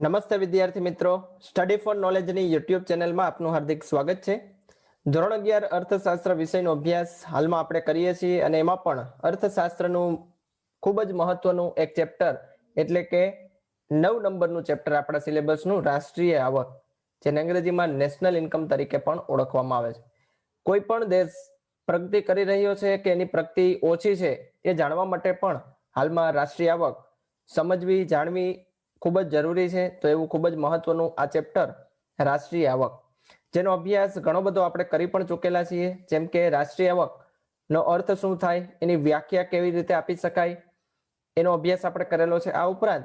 નમસ્તે વિદ્યાર્થી મિત્રો. સ્ટડી ફોર નોલેજની યુટ્યુબ ચેનલમાં આપનું હાર્દિક સ્વાગત છે. ધોરણ અગિયાર અર્થશાસ્ત્ર વિષયનો અભ્યાસ હાલમાં આપણે કરીએ છીએ અને એમાં પણ અર્થશાસ્ત્રનું ખૂબ જ મહત્વનું એક ચેપ્ટર એટલે કે નવ નંબરનું ચેપ્ટર આપણા સિલેબસનું રાષ્ટ્રીય આવક, જેને અંગ્રેજીમાં નેશનલ ઇન્કમ તરીકે પણ ઓળખવામાં આવે છે. કોઈ પણ દેશ પ્રગતિ કરી રહ્યો છે કે એની પ્રગતિ ઓછી છે એ જાણવા માટે પણ હાલમાં રાષ્ટ્રીય આવક સમજવી, જાણવી ખૂબ જ જરૂરી છે, તો એવું ખૂબ જ મહત્વનું આ ચેપ્ટર રાષ્ટ્રીય આવક. જેનો અભ્યાસ ઘણો બધો આપણે કરી પણ ચૂકેલા છીએ, જેમ કે રાષ્ટ્રીય આવક નો અર્થ શું થાય, એની વ્યાખ્યા કેવી રીતે આપી શકાય, એનો અભ્યાસ આપણે કરેલો છે. આ ઉપરાંત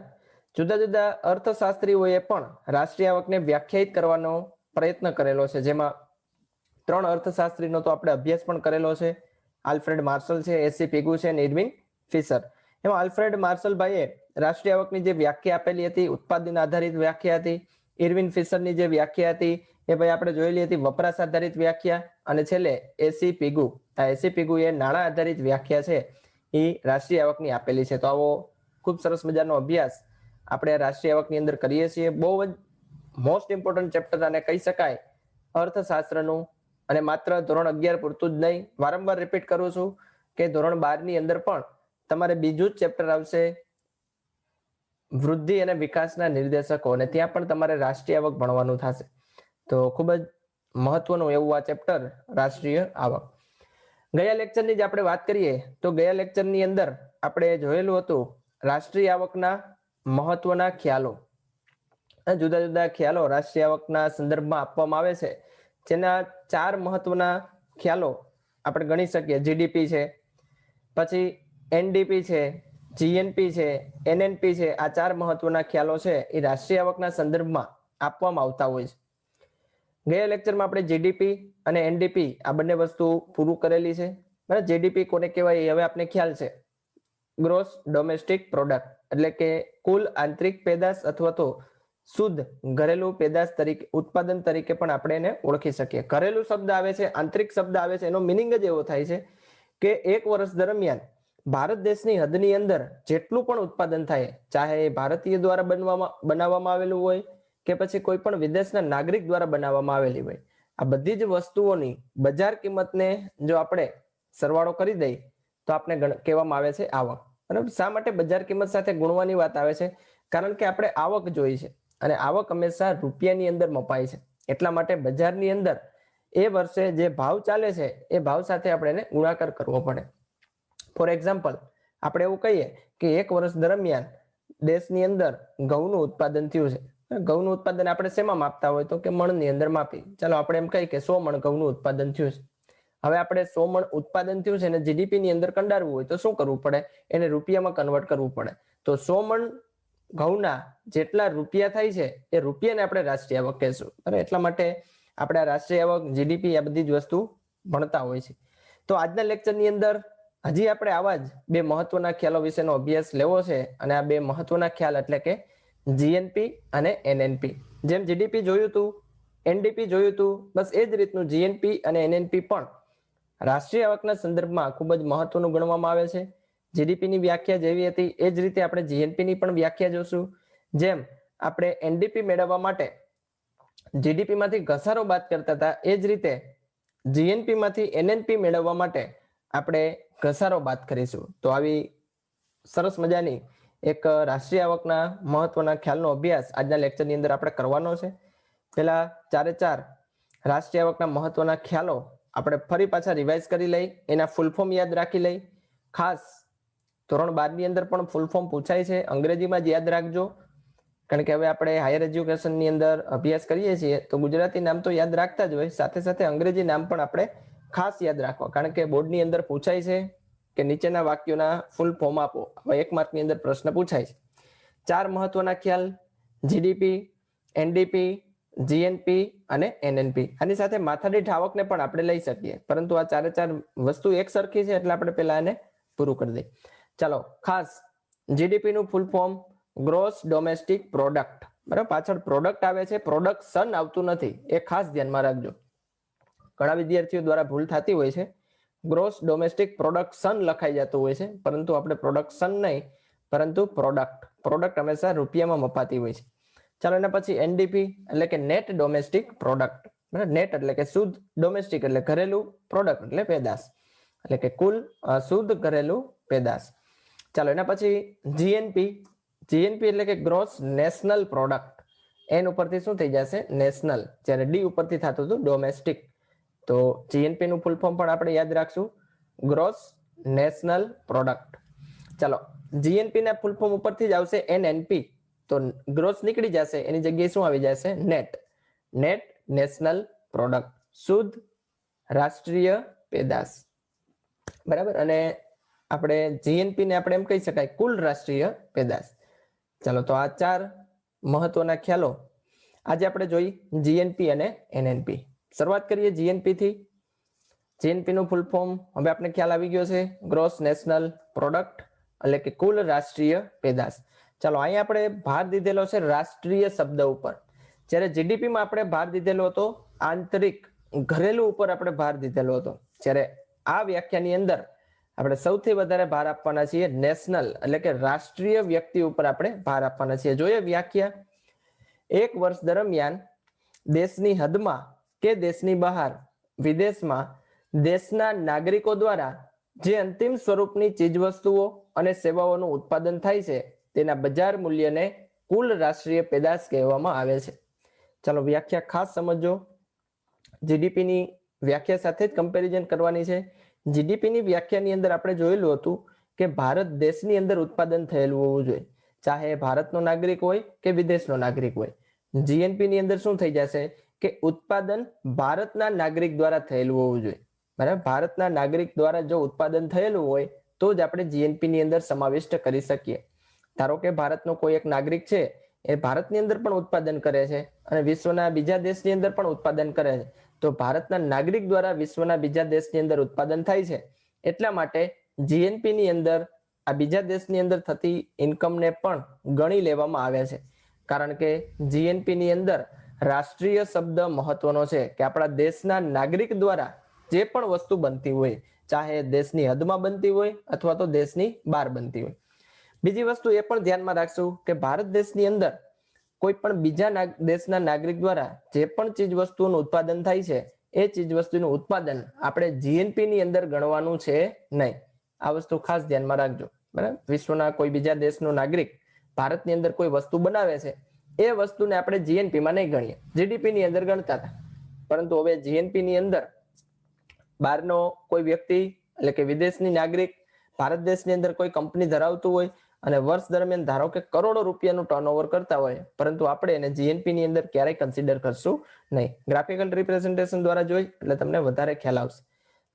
જુદા જુદા અર્થશાસ્ત્રીઓએ પણ રાષ્ટ્રીય આવકને વ્યાખ્યાયિત કરવાનો પ્રયત્ન કરેલો છે. જેમાં ત્રણ અર્થશાસ્ત્રીનો તો આપણે અભ્યાસ પણ કરેલો છે. આલ્ફ્રેડ માર્શલ છે એસસી પીગુ છે અને ઇરવિંગ ફિશર. એમાં આલ્ફ્રેડ માર્શલભાઈએ રાષ્ટ્રીય આવકની જે વ્યાખ્યા આપેલી હતી, ઉત્પાદન આધારિત વ્યાખ્યા હતી, ઇરવિન ફિશરની જે વ્યાખ્યા હતી, એ ભાઈ આપણે જોયેલી હતી વપરાશ આધારિત વ્યાખ્યા અને છેલ્લે એસી પીગુ. આ એસી પીગુ એ નાણાં આધારિત વ્યાખ્યા છે એ રાષ્ટ્રીય આવકની આપેલી છે. તો આવો ખૂબ સરસ મજાનો અભ્યાસ આપણે રાષ્ટ્રીય આવકની અંદર કરીએ છીએ. બહુ જ મોસ્ટ ઇમ્પોર્ટન્ટ ચેપ્ટર આને કહી શકાય અર્થશાસ્ત્રનું. અને માત્ર ધોરણ અગિયાર પૂરતું જ નહીં, વારંવાર રિપીટ કરું છું કે ધોરણ બારની અંદર પણ તમારે બીજું જ ચેપ્ટર આવશે. વૃદ્ધિ અને વિકાસના નિર્દેશકો અને ત્યાં પણ તમારે રાષ્ટ્રીય આવક ભણવાનું થશે. તો ખૂબ જ મહત્વનું એવું આ ચેપ્ટર રાષ્ટ્રીય આવક. ગયા લેક્ચરની જે આપણે વાત કરીએ, તો ગયા લેક્ચરની અંદર આપણે જોયેલું હતું રાષ્ટ્રીય આવકના મહત્વના ખ્યાલો. જુદા જુદા ખ્યાલો રાષ્ટ્રીય આવકના સંદર્ભમાં આપવામાં આવે છે. જેના ચાર મહત્વના ખ્યાલો આપણે ગણી શકીએ. જીડીપી છે, પછી એનડીપી છે, જીએનપી છે, એનએનપી છે, આ ચાર મહત્વના ખ્યાલો છે એ રાષ્ટ્રીય આવકના સંદર્ભમાં આપવામાં આવતા હોય છે. ગયા લેક્ચરમાં આપણે જીડીપી અને એનડીપી આ બંને વસ્તુ પૂરું કરેલી છે. બરાબર, જીડીપી કોને કહેવાય એ હવે આપણે ખ્યાલ છે. ગ્રોસ ડોમેસ્ટિક પ્રોડક્ટ એટલે કે કુલ આંતરિક પેદાશ અથવા તો શુદ્ધ ઘરેલું પેદાશ તરીકે, ઉત્પાદન તરીકે પણ આપણે એને ઓળખી શકીએ. ઘરેલું શબ્દ આવે છે, આંતરિક શબ્દ આવે છે, એનો મિનિંગ જ એવો થાય છે કે એક વર્ષ દરમિયાન ભારત દેશની હદની અંદર જેટલું પણ ઉત્પાદન થાય, ચાહે એ ભારતીય દ્વારા બનવામાં, બનાવવામાં આવેલું હોય કે પછી કોઈ પણ વિદેશના નાગરિક દ્વારા બનાવવામાં આવેલી હોય. આ બધી જ વસ્તુઓની બજાર કિંમતને જો આપણે સરવાળો કરી દઈએ, તો આપણે કહેવામાં આવે છે આવક. બરાબર શા માટે બજાર કિંમત સાથે ગુણવાની વાત આવે છે? કારણ કે આપણે આવક જોઈ છે અને આવક હંમેશા રૂપિયાની અંદર મપાય છે. એટલા માટે બજારની અંદર એ વર્ષે જે ભાવ ચાલે છે, એ ભાવ સાથે આપણે એને ગુણાકાર કરવો પડે. ફોર એક્ઝામ્પલ આપણે એવું કહીએ કે એક વર્ષ દરમિયાન દેશની અંદર ઘઉંનું ઉત્પાદન થયું છે. ઘઉંનું ઉત્પાદન આપણે શેમાં માપતા હોય? તો કે મણની અંદર માપી. ચાલો આપણે એમ કહીએ કે સો મણ ઘઉંનું ઉત્પાદન થયું છે. હવે આપણે સો મણ ઉત્પાદન થયું છે અને જીડીપી ની અંદર કંડારવું હોય તો શું કરવું પડે? એને રૂપિયામાં કન્વર્ટ કરવું પડે. તો સો મણ ઘઉંના જેટલા રૂપિયા થાય છે, એ રૂપિયાને આપણે રાષ્ટ્રીય આવક કહેશું. અને એટલા માટે આપણે રાષ્ટ્રીય આવક, જીડીપી, આ બધી જ વસ્તુ ભણતા હોય છે. તો આજના લેક્ચરની અંદર હજી આપણે આવા જ બે મહત્વના ખ્યાલો વિશેનો અભ્યાસ લેવો છે અને આ બે મહત્વના ખ્યાલ એટલે કે જીએનપી અને એનએનપી જેમ જીડીપી જોયું હતું એનડીપી જોયું હતું બસ એ જ રીતનું જીએનપી અને એનએનપી પણ રાષ્ટ્રીય આવકના સંદર્ભમાં ખૂબ જ મહત્વનું ગણવામાં આવે છે. જીડીપીની વ્યાખ્યા જેવી હતી, એ જ રીતે આપણે જીએનપીની પણ વ્યાખ્યા જોશું. જેમ આપણે એનડીપી મેળવવા માટે જીડીપીમાંથી ઘસારો બાદ કરતા હતા, એ જ રીતે જીએનપીમાંથી એનએનપી મેળવવા માટે આપણે ઘસારો વાત કરીશું. તો આવી સરસ મજાની એક રાષ્ટ્રીય આવકના મહત્વના ખ્યાલનો અભ્યાસ આજના લેક્ચરની અંદર આપણે કરવાનો છે. પહેલા ચારે ચાર રાષ્ટ્રીય આવકના મહત્વના ખ્યાલો આપણે ફરી પાછા રિવાઇઝ કરી લઈ, એના ફૂલ ફોર્મ યાદ રાખી લઈ. ખાસ ધોરણ બારની અંદર પણ ફૂલ ફોર્મ પૂછાય છે. અંગ્રેજીમાં જ યાદ રાખજો. કારણ કે હવે આપણે હાયર એજ્યુકેશનની અંદર અભ્યાસ કરીએ છીએ, તો ગુજરાતી નામ તો યાદ રાખતા જ હોય. સાથે સાથે અંગ્રેજી નામ પણ આપણે ખાસ યાદ રાખવા કારણ કે બોર્ડની અંદર પૂછાય છે કે નીચેના વાક્યોના ફૂલ ફોર્મ આપો. હવે એક માર્કની અંદર પ્રશ્ન પૂછાય છે. ચાર મહત્વના ખ્યાલ જીડીપી એનડીપી જીએનપી અને એનએનપી આની સાથે માથાદીઠ આવકને પણ આપણે લઈ શકીએ. પરંતુ આ ચારે ચાર વસ્તુ એક સરખી છે એટલે આપણે પેલા એને પૂરું કરી દઈએ. ચાલો, ખાસ જીડીપી નું full form gross domestic product બરાબર? પાછળ પ્રોડક્ટ આવે છે પ્રોડક્શન આવતું નથી. એ ખાસ ધ્યાનમાં રાખજો. ઘણા વિદ્યાર્થીઓ દ્વારા ભૂલ થતી હોય છે. ગ્રોસ ડોમેસ્ટિક પ્રોડક્શન લખાઈ જતું હોય છે, પરંતુ આપણે પ્રોડક્શન નહીં, પરંતુ પ્રોડક્ટ પ્રોડક્ટ હંમેશા રૂપિયામાં મપાતી હોય છે. ચાલો એના પછી એનડીપી એટલે કે નેટ ડોમેસ્ટિક પ્રોડક્ટ બરાબર? નેટ એટલે કે શુદ્ધ ડોમેસ્ટિક એટલે ઘરેલું પ્રોડક્ટ એટલે પેદાશ, એટલે કે કુલ શુદ્ધ ઘરેલું પેદાશ. ચાલો એના પછી જીએનપી જીએનપી એટલે કે ગ્રોસ નેશનલ પ્રોડક્ટ એન ઉપરથી શું થઈ જશે? નેશનલ જ્યારે ડી ઉપરથી થતું હતું ડોમેસ્ટિક તો જીએનપી નું ફૂલ ફોર્મ પણ આપણે યાદ રાખશું. ગ્રોસ નેશનલ પ્રોડક્ટ ચાલો જીએનપી ના ફૂલ ફોર્મ ઉપરથી જ આવશે એનએનપી તો ગ્રોસ નીકળી જશે, એની જગ્યાએ શું આવી જશે? નેટ નેટ નેશનલ પ્રોડક્ટ શુદ્ધ રાષ્ટ્રીય પેદાશ. બરાબર? અને આપણે જીએનપી ને આપણે એમ કહી શકાય, કુલ રાષ્ટ્રીય પેદાશ. ચાલો, તો આ ચાર મહત્વના ખ્યાલો. આજે આપણે જોઈ જીએનપી અને એનએનપી શરૂઆત કરીએ જીએનપી થી જીએનપી નું ફૂલ ફોર્મ હવે આપણે ખ્યાલ આવી ગયો છે ગ્રોસ નેશનલ પ્રોડક્ટ એટલે કે કુલ રાષ્ટ્રીય પેદાશ. ચાલો, અહીંયા આપણે ભાર દીધેલો છે રાષ્ટ્રીય શબ્દ ઉપર. જ્યારે જીડીપી માં આપણે ભાર દીધેલો હતો, આંતરિક ઘરેલું ઉપર આપણે ભાર દીધેલો હતો. જ્યારે આ વ્યાખ્યાની અંદર આપણે સૌથી વધારે ભાર આપવાના છીએ નેશનલ એટલે કે રાષ્ટ્રીય વ્યક્તિ ઉપર આપણે ભાર આપવાના છીએ. જોઈએ વ્યાખ્યા. એક વર્ષ દરમિયાન દેશની હદમાં કે દેશની બહાર, વિદેશમાં દેશના નાગરિકો દ્વારા જે અંતિમ સ્વરૂપની ચીજવસ્તુઓ અને સેવાઓનું ઉત્પાદન થાય છે, તેના બજાર મૂલ્યને કુલ રાષ્ટ્રીય પેદાશ કહેવામાં આવે છે. ચાલો વ્યાખ્યા ખાસ સમજો. જીડીપીની વ્યાખ્યા સાથે જ કમ્પેરિઝન કરવાની છે. જીડીપીની વ્યાખ્યાની અંદર આપણે જોયેલું હતું કે ભારત દેશની અંદર ઉત્પાદન થયેલું હોવું જોઈએ. ચાહે ભારતનો નાગરિક હોય કે વિદેશનો નાગરિક હોય. જીએનપી ની અંદર શું થઈ જશે? કે ઉત્પાદન ભારતના નાગરિક દ્વારા થયેલું હોવું જોઈએ. બરાબર? ભારતના નાગરિક દ્વારા જો ઉત્પાદન થયેલું હોય, તો જ આપણે જીએનપી ની અંદર સમાવિષ્ટ કરી શકીએ. ધારો કે ભારતનો કોઈ એક નાગરિક છે, એ ભારતની અંદર પણ ઉત્પાદન કરે છે અને વિશ્વના બીજા દેશની અંદર પણ ઉત્પાદન કરે છે. તો ભારતના નાગરિક દ્વારા વિશ્વના બીજા દેશની અંદર ઉત્પાદન થાય છે. એટલા માટે જીએનપી ની અંદર આ બીજા દેશની અંદર થતી ઇન્કમને પણ ગણી લેવામાં આવે છે. કારણ કે જીએનપી ની અંદર રાષ્ટ્રીય શબ્દ મહત્વનો છે કે આપણા દેશના નાગરિક દ્વારા જે પણ વસ્તુ બનતી હોય, ચાહે દેશની હદમાં બનતી હોય અથવા તો દેશની બહાર બનતી હોય. બીજી વસ્તુ એ પણ ધ્યાનમાં રાખશું કે ભારત દેશની અંદર કોઈ પણ બીજા દેશના નાગરિક દ્વારા જે પણ ચીજ વસ્તુનું ઉત્પાદન થાય છે, એ ચીજ વસ્તુનું ઉત્પાદન આપણે જીએનપી ની અંદર ગણવાનું છે નહીં. આ વસ્તુ ખાસ ધ્યાનમાં રાખજો. બરાબર? વિશ્વના કોઈ બીજા દેશનો નાગરિક ભારતની અંદર કોઈ વસ્તુ બનાવે છે એ વસ્તુને આપણે જીએનપી માં નહીં ગણીએ. જીડીપી ની અંદર ગણતા હતા. પરંતુ હવે જીએનપી ની અંદર બહારનો કોઈ વ્યક્તિ એટલે કે વિદેશની નાગરિક ભારત દેશની અંદર કોઈ કંપની ધરાવતું હોય અને વર્ષ દરમિયાન ધારો કે કરોડો રૂપિયાનું ટર્નઓવર કરતા હોય, પરંતુ આપણે એને જીએનપી ની અંદર ક્યારેય કન્સિડર કરશું નહીં. ગ્રાફિકલ રિપ્રેઝન્ટેશન દ્વારા જોઈ, એટલે તમને વધારે ખ્યાલ આવશે.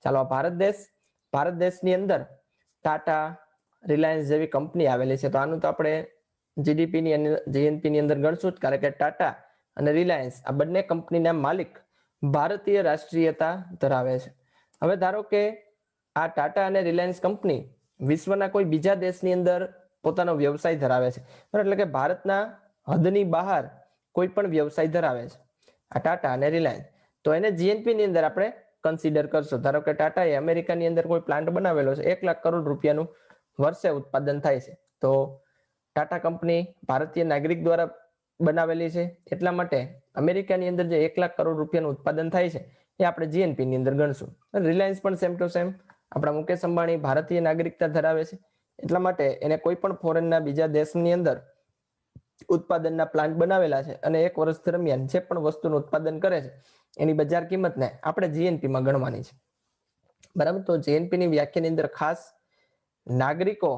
ચાલો, આ ભારત દેશ, ભારત દેશની અંદર ટાટા રિલાયન્સ જેવી કંપની આવેલી છે. તો આનું તો આપણે જીડીપી ની અંદર જીએનપી ની અંદર ગણશું જ, કારણ કે ટાટા અને રિલાયન્સ આ બંને કંપનીના માલિક ભારતીય રાષ્ટ્રીયતા ધરાવે છે. હવે ધારો કે આ ટાટા અને રિલાયન્સ કંપની વિશ્વના કોઈ બીજા દેશની અંદર પોતાનો વ્યવસાય ધરાવે છે? એટલે કે ભારતના હદની બહાર કોઈ પણ વ્યવસાય ધરાવે છે. આ ટાટા અને રિલાયન્સ તો એને જીએનપી ની અંદર આપણે કન્સિડર કરશું. ધારો કે ટાટા એ અમેરિકાની અંદર કોઈ પ્લાન્ટ બનાવેલો છે. એક લાખ કરોડ રૂપિયાનું વર્ષે ઉત્પાદન થાય છે. તો ટાટા કંપની ભારતીય નાગરિક દ્વારા બનાવેલી છે. એટલા માટે અમેરિકાની અંદર જે એક લાખ કરોડ રૂપિયાનું ઉત્પાદન થાય છે, એ આપણે જીએનપી ની અંદર ગણશું. રિલાયન્સ પણ સેમ ટુ સેમ આપણા મુકેશ અંબાણી ભારતીય નાગરિકતા ધરાવે છે. એટલા માટે એને કોઈ પણ ફોરેનના બીજા દેશની અંદર ઉત્પાદનના પ્લાન્ટ બનાવેલા છે અને એક વર્ષ દરમિયાન જે પણ વસ્તુનું ઉત્પાદન કરે છે, એની બજાર કિંમતને આપણે જીએનપીમાં ગણવાની છે. બરાબર? તો જીએનપીની વ્યાખ્યાની અંદર ખાસ નાગરિકો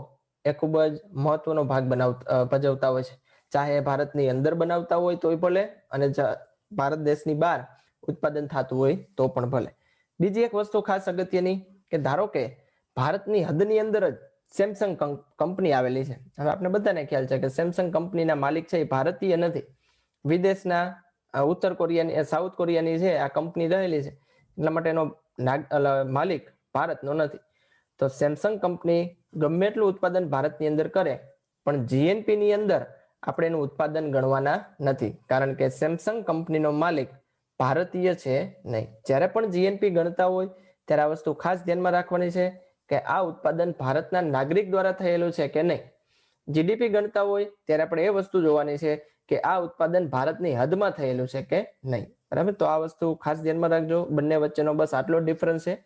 એ ખૂબ જ મહત્વનો ભાગ બનાવતા ભજવતા હોય છે. ચાહે ભારતની અંદર બનાવતા હોય તોય ભલે અને ભારત દેશની બહાર ઉત્પાદન થતું હોય તો પણ ભલે. બીજી એક વસ્તુ ખાસ અગત્યની કે ધારો કે ભારતની હદની અંદર જ સેમસંગ કંપની આવેલી છે. હવે આપણે બધાને ખ્યાલ છે કે સેમસંગ કંપનીના માલિક છે એ ભારતીય નથી. વિદેશના ઉત્તર કોરિયાની સાઉથ કોરિયાની છે આ કંપની રહેલી છે, એટલા માટે એનો માલિક ભારતનો નથી. તો સેમસંગ કંપની ગમે એટલું ઉત્પાદન ભારતની અંદર કરે, પણ જીએનપી ની અંદર આપણે એનું ઉત્પાદન ગણવાના નથી. કારણ કે સેમસંગ કંપનીનો માલિક ભારતીય છે નહીં. જ્યારે પણ જીએનપી ગણતા હોય, ત્યારે આ વસ્તુ ખાસ ધ્યાનમાં રાખવાની છે કે આ ઉત્પાદન ભારતના નાગરિક દ્વારા થયેલું છે કે નહીં. જીડીપી ગણતા હોય, ત્યારે આપણે એ વસ્તુ જોવાની છે કે આ ઉત્પાદન ભારતની હદમાં થયેલું છે કે નહીં. બરાબર? તો આ વસ્તુ ખાસ ધ્યાનમાં રાખજો. બંને વચ્ચેનો બસ આટલો ડિફરન્સ છે.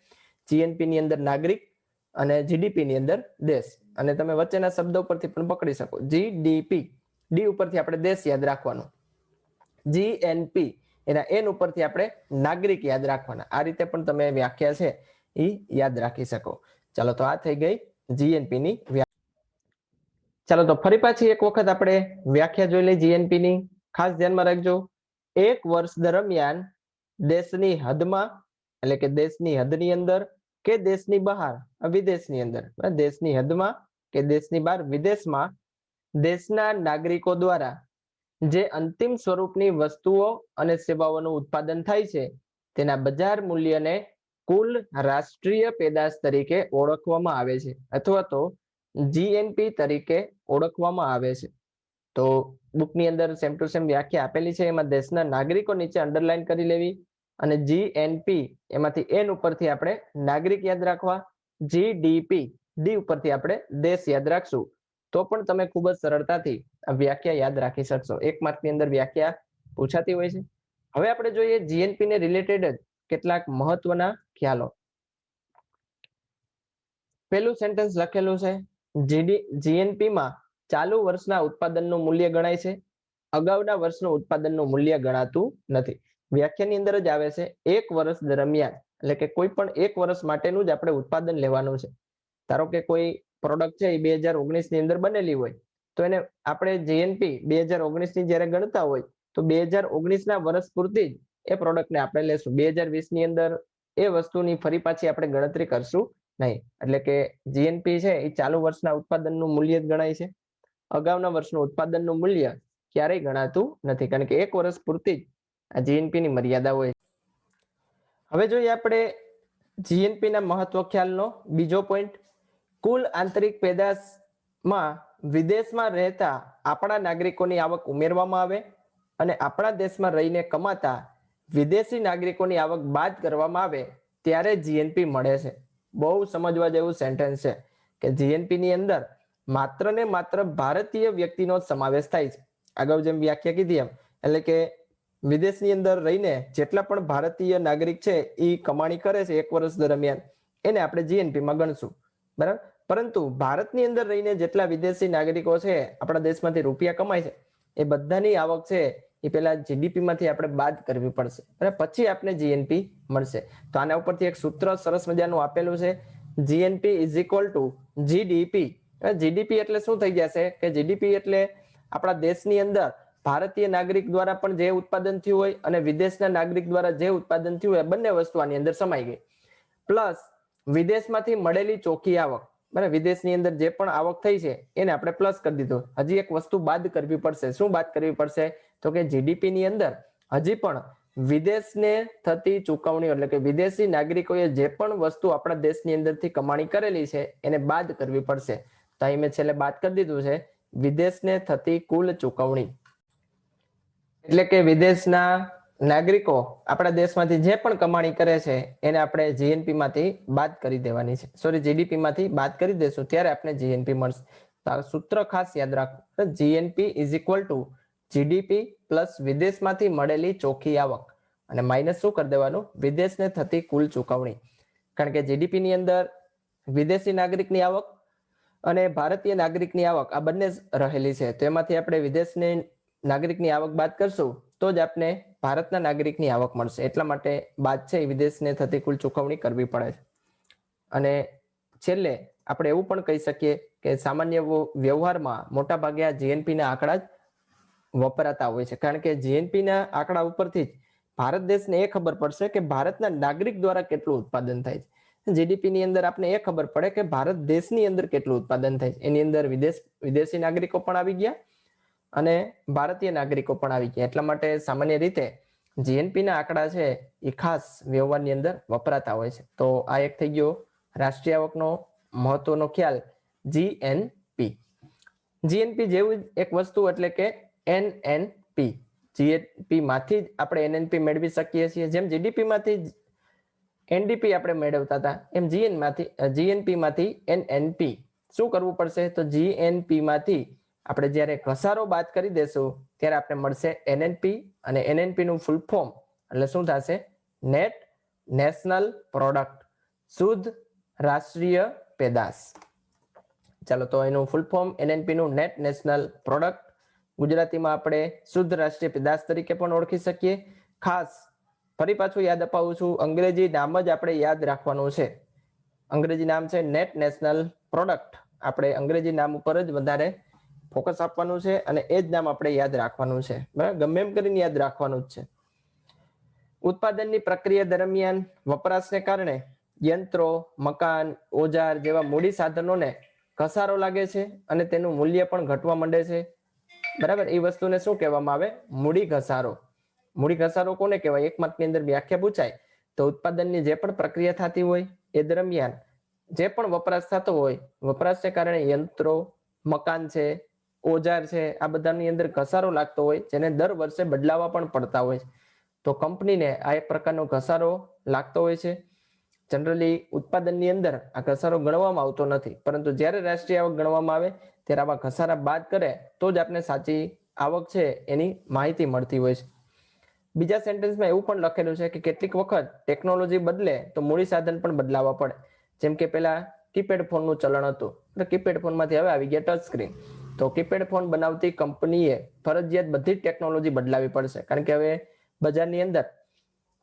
જીએનપી ની અંદર નાગરિક અને જીડીપી ની અંદર દેશ. અને તમે વચ્ચેના શબ્દો પરથી પણ પકડી શકો. જીડીપી ડી ઉપરથી આપણે દેશ યાદ રાખવાનું. જીએનપી એના એન ઉપરથી આપણે નાગરિક યાદ રાખવાના. આ રીતે પણ તમે વ્યાખ્યા છે એ યાદ રાખી શકો. ચાલો તો આ થઈ ગઈ જીએનપી ની વ્યાખ્યા ચાલો તો ફરી પાછી એક વખત આપણે વ્યાખ્યા જોઈ લઈ જીએનપી ની. ખાસ ધ્યાનમાં રાખજો. એક વર્ષ દરમિયાન દેશની હદમાં, એટલે કે દેશની હદની અંદર કે દેશની બહાર? વિદેશની અંદર. દેશની હદમાં કે દેશની બહાર? વિદેશમાં દેશના નાગરિકો દ્વારા જે અંતિમ સ્વરૂપની વસ્તુઓ અને સેવાઓનું ઉત્પાદન થાય છે, તેના બજાર મૂલ્યને કુલ રાષ્ટ્રીય પેદાશ તરીકે ઓળખવામાં આવે છે, અથવા તો જીએનપી તરીકે ઓળખવામાં આવે છે. તો બુકની અંદર સેમ ટુ સેમ વ્યાખ્યા આપેલી છે, એમાં દેશના નાગરિકો નીચે અંડરલાઈન કરી લેવી. અને જીએનપી એમાંથી એન ઉપરથી આપણે નાગરિક યાદ રાખવા જીડીપી ડી ઉપરથી આપણે દેશ યાદ રાખશું. તો પણ તમે ખૂબ જ સરળતાથી વ્યાખ્યા યાદ રાખી શકશો. એક માર્કની અંદર વ્યાખ્યા પૂછાતી હોય છે. હવે આપણે જોઈએ જીએનપી ને રિલેટેડ જ કેટલાક મહત્વના ખ્યાલો. પેલું સેન્ટેન્સ લખેલું છે. જીડી જીએનપી માં ચાલુ વર્ષના ઉત્પાદનનું મૂલ્ય ગણાય છે. અગાઉના વર્ષનું ઉત્પાદનનું મૂલ્ય ગણાતું નથી. વ્યાખ્યાની અંદર જ આવે છે એક વર્ષ દરમિયાન, એટલે કે કોઈ પણ એક વર્ષ માટેનું જ આપણે ઉત્પાદન લેવાનું છે. ધારો કે કોઈ પ્રોડક્ટ છે એ બે હજાર ઓગણીસની અંદર બનેલી હોય, તો એને આપણે જીએનપી બે હજાર ઓગણીસની જયારે ગણતા હોય, તો બે હજાર ઓગણીસ ના વર્ષ પૂરતી જ એ પ્રોડક્ટને આપણે લેશું. બે હજાર વીસની અંદર એ વસ્તુની ફરી પાછી આપણે ગણતરી કરશું નહીં. એટલે કે જીએનપી છે એ ચાલુ વર્ષના ઉત્પાદનનું મૂલ્ય જ ગણાય છે. અગાઉના વર્ષનું ઉત્પાદનનું મૂલ્ય ક્યારેય ગણાતું નથી, કારણ કે એક વર્ષ પૂરતી જ આ જીએનપી ની મર્યાદા હોય હવે જોઈએ આપણે જીએનપી ના મહત્વ ખ્યાલનો બીજો પોઈન્ટ કુલ આંતરિક પેદાશમાં વિદેશમાં રહેતા આપણા નાગરિકોની આવક ઉમેરવામાં આવે અને આપણા દેશમાં રહીને કમાતા વિદેશી નાગરિકોની આવક બાદ કરવામાં આવે ત્યારે જીએનપી મળે છે. બહુ સમજવા જેવું સેન્ટેન્સ છે કે જીએનપી ની અંદર માત્ર ને માત્ર ભારતીય વ્યક્તિનો સમાવેશ થાય છે. અગાઉ જેમ વ્યાખ્યા કીધી એમ. એટલે કે વિદેશની અંદર રહીને જેટલા પણ ભારતીય નાગરિક છે એ કમાણી કરે છે એક વર્ષ દરમિયાન, એને આપણે જીએનપી માં ગણશું. બરાબર? પરંતુ ભારતની અંદર રહીને જેટલા વિદેશી નાગરિકો છે, આપણા દેશમાંથી રૂપિયા કમાય છે, એ બધાની આવક છે, એ પેલા જીડીપી માંથી આપણે બાદ કરવી પડશે. અને પછી આપણે જીએનપી મળશે. તો આના ઉપરથી એક સૂત્ર સરસ મજાનું આપેલું છે GNP is equal to GDP GDP એટલે શું થઈ જશે? કે જીડીપી એટલે આપણા દેશની અંદર ભારતીય નાગરિક દ્વારા પણ જે ઉત્પાદન થયું હોય અને વિદેશના નાગરિક દ્વારા જે ઉત્પાદન થયું હોય બંને વસ્તુ આની અંદર સમાઈ ગઈ. પ્લસ, વિદેશમાંથી મળેલી ચોખ્ખી આવક, બરાબર, વિદેશની અંદર જે પણ આવક થઈ છે, એને આપણે પ્લસ કરી દીધું. હજી એક વસ્તુ બાદ કરવી પડશે. શું બાદ કરવી પડશે? તો કે જીડીપી ની અંદર હજી પણ વિદેશને થતી ચુકવણીઓ, એટલે કે વિદેશી નાગરિકોએ જે પણ વસ્તુ આપણા દેશની અંદરથી કમાણી કરેલી છે, એને બાદ કરવી પડશે. તો અહીં મેં છેલ્લે બાદ કરી દીધું છે. વિદેશને થતી કુલ ચુકવણી. એટલે કે વિદેશના નાગરિકો આપણા દેશમાંથી જે પણ કમાણી કરે છે, એને આપણે જીએનપી માંથી બાદ કરી દેવાની છે. સોરી જીડીપી માંથી બાદ કરી દેશું ત્યારે આપણે જીએનપી મળશે. તો સૂત્ર ખાસ યાદ રાખો GNP is equal to GDP plus વિદેશમાંથી મળેલી ચોખ્ખી આવક. અને માઇનસ શું કરી દેવાનું? વિદેશને થતી કુલ ચુકવણી. કારણ કે જીડીપી ની અંદર વિદેશી નાગરિકની આવક અને ભારતીય નાગરિકની આવક આ બંને રહેલી છે. તો એમાંથી આપણે વિદેશની નાગરિકની આવક બાદ કરશું, તો જ આપને ભારતના નાગરિકની આવક મળશે. એટલા માટે બાદ છે વિદેશને થતી કુલ ચૂકવણી કરવી પડે છે. અને છેલ્લે આપણે એવું પણ કહી શકીએ કે સામાન્ય વ્યવહારમાં મોટા ભાગે આ જીએનપીના આંકડા જ વપરાતા હોય છે. કારણ કે જીએનપીના આંકડા ઉપરથી જ ભારત દેશને એ ખબર પડશે કે ભારતના નાગરિક દ્વારા કેટલું ઉત્પાદન થાય છે. જીડીપીની અંદર આપણે એ ખબર પડે કે ભારત દેશની અંદર કેટલું ઉત્પાદન થાય છે. એની અંદર વિદેશ, વિદેશી નાગરિકો પણ આવી ગયા અને ભારતીય નાગરિકો પણ આવી ગયા. એટલા માટે સામાન્ય રીતે જીએનપી ના આંકડા છે એ ખાસ વ્યવહારની અંદર વપરાતા હોય છે. તો આ એક થઈ ગયો રાષ્ટ્રીય આવકનો મહત્વનો ખ્યાલ જીએનપી જીએનપી જેવું એક વસ્તુ એટલે કે એનએનપી જીએનપી માંથી જ આપણે એનએનપી મેળવી શકીએ છીએ. જેમ જીડીપી માંથી એનડીપી આપણે મેળવતા હતા, એમ જીએનમાંથી જીએનપી માંથી એનએનપી શું કરવું પડશે? તો જીએનપી માંથી આપણે જ્યારે ઘસારો બાદ કરી દેશું, ત્યારે આપણે મળશે એનએનપી અને એનએનપી નું ફૂલ ફોર્મ એટલે શું થશે? નેટ નેશનલ પ્રોડક્ટ શુદ્ધ રાષ્ટ્રીય પેદાશ. ચાલો, તો એનું ફૂલ ફોર્મ એનએનપી નું નેટ નેશનલ પ્રોડક્ટ ગુજરાતીમાં આપણે શુદ્ધ રાષ્ટ્રીય પેદાશ તરીકે પણ ઓળખી શકીએ. ખાસ, ફરી પાછું યાદ અપાવું છું, અંગ્રેજી નામ જ આપણે યાદ રાખવાનું છે. અંગ્રેજી નામ છે નેટ નેશનલ પ્રોડક્ટ આપણે અંગ્રેજી નામ ઉપર જ વધારે ફોકસ આપવાનું છે અને એ જ નામ આપણે યાદ રાખવાનું છે. બરાબર? ગમે એમ કરીને યાદ રાખવાનું જ છે. ઉત્પાદનની પ્રક્રિયા દરમિયાન વપરાશને કારણે યંત્રો, મકાન, ઓજાર જેવા મૂડી સાધનોને ઘસારો લાગે છે અને તેનું મૂલ્ય પણ ઘટવા માંડે છે. બરાબર? એ વસ્તુને શું કહેવામાં આવે? મૂડી ઘસારો. મૂડી ઘસારો કોને કહેવાય? એક માર્કની અંદર વ્યાખ્યા પૂછાય. તો ઉત્પાદનની જે પણ પ્રક્રિયા થતી હોય એ દરમિયાન જે પણ વપરાશ થતો હોય, વપરાશને કારણે યંત્રો, મકાન છે ઓજાર છે, આ બધાની અંદર ઘસારો લાગતો હોય, જેને દર વર્ષે બદલાવા પણ પડતા હોય છે. તો કંપનીને આ એક પ્રકારનો ઘસારો લાગતો હોય છે. જનરલી ઉત્પાદનની અંદર આ ઘસારો ગણવામાં આવતો નથી, પરંતુ જ્યારે રાષ્ટ્રીય આવક ગણવામાં આવે, ત્યારે આવા ઘસારા બાદ કરે, તો જ આપણે સાચી આવક છે એની માહિતી મળતી હોય છે. બીજા સેન્ટેન્સમાં એવું પણ લખેલું છે કે કેટલીક વખત ટેકનોલોજી બદલે તો મૂડી સાધન પણ બદલાવા પડે. જેમ કે પેલા કીપેડ ફોનનું ચલણ હતું એટલે કીપેડ ફોનમાંથી હવે આવી ગયા ટચ સ્ક્રીન. તો કીપેડ ફોન બનાવતી કંપનીએ ફરજિયાત બધી ટેકનોલોજી બદલાવી પડશે. કારણ કે હવે બજારની અંદર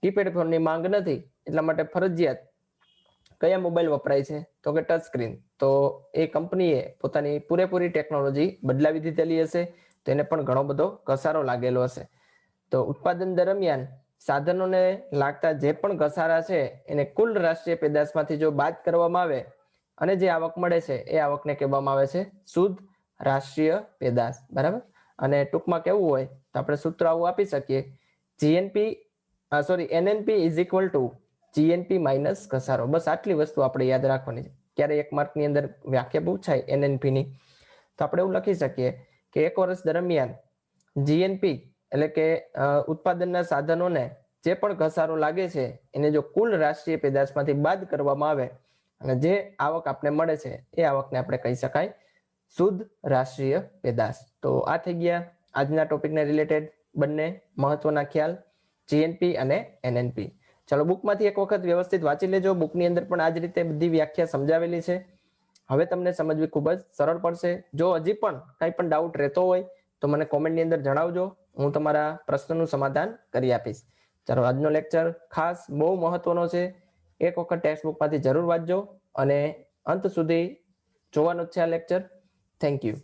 કીપેડ ફોનની માંગ નથી, એટલા માટે ફરજિયાત કયા મોબાઈલ વપરાય છે? તો કે ટચ સ્ક્રીન તો એ કંપનીએ પોતાની પૂરેપૂરી ટેકનોલોજી બદલાવી દીધેલી હશે, તો એને પણ ઘણો બધો ઘસારો લાગેલો હશે. તો ઉત્પાદન દરમિયાન સાધનોને લાગતા જે પણ ઘસારા છે, એને કુલ રાષ્ટ્રીય પેદાશમાંથી જો બાદ કરવામાં આવે અને જે આવક મળે છે, એ આવકને કહેવામાં આવે છે, શુદ્ધ રાષ્ટ્રીય પેદાશ, બરાબર? અને ટૂંકમાં કેવું હોય, તો આપણે સૂત્ર આવું આપી શકીએ. GNP sorry NNP is equal to GNP minus ઘસારો. બસ આટલી વસ્તુ આપણે યાદ રાખવાની છે. ક્યારે એક માર્કની અંદર વ્યાખ્યા પૂછાય એનએનપી ની? તો આપણે એવું લખી શકીએ કે એક વર્ષ દરમિયાન જીએનપી એટલે કે ઉત્પાદનના સાધનોને જે પણ ઘસારો લાગે છે, એને જો કુલ રાષ્ટ્રીય પેદાશમાંથી બાદ કરવામાં આવે અને જે આવક આપણે મળે છે, એ આવકને આપણે કહી શકાય. શુદ્ધ રાષ્ટ્રીય પેદાશ. તો આ થઈ ગયા આજના ટોપિકને રિલેટેડ બંને મહત્વના ખ્યાલ જીએનપી અને એનએનપી ચાલો બુકમાંથી એક વખત વ્યવસ્થિત વાંચી લેજો. બુકની અંદર પણ આ જ રીતે બધી વ્યાખ્યા સમજાવેલી છે. હવે તમને સમજવી ખૂબ જ સરળ પડશે. જો હજી પણ કંઈ પણ ડાઉટ રહેતો હોય, તો મને કોમેન્ટની અંદર જણાવજો. હું તમારા પ્રશ્નનું સમાધાન કરી આપીશ. ચાલો આજનો લેક્ચર ખાસ બહુ મહત્વનો છે. એક વખત ટેક્સ્ટ બુકમાંથી જરૂર વાંચજો અને અંત સુધી જોવાનું છે આ લેક્ચર Thank you.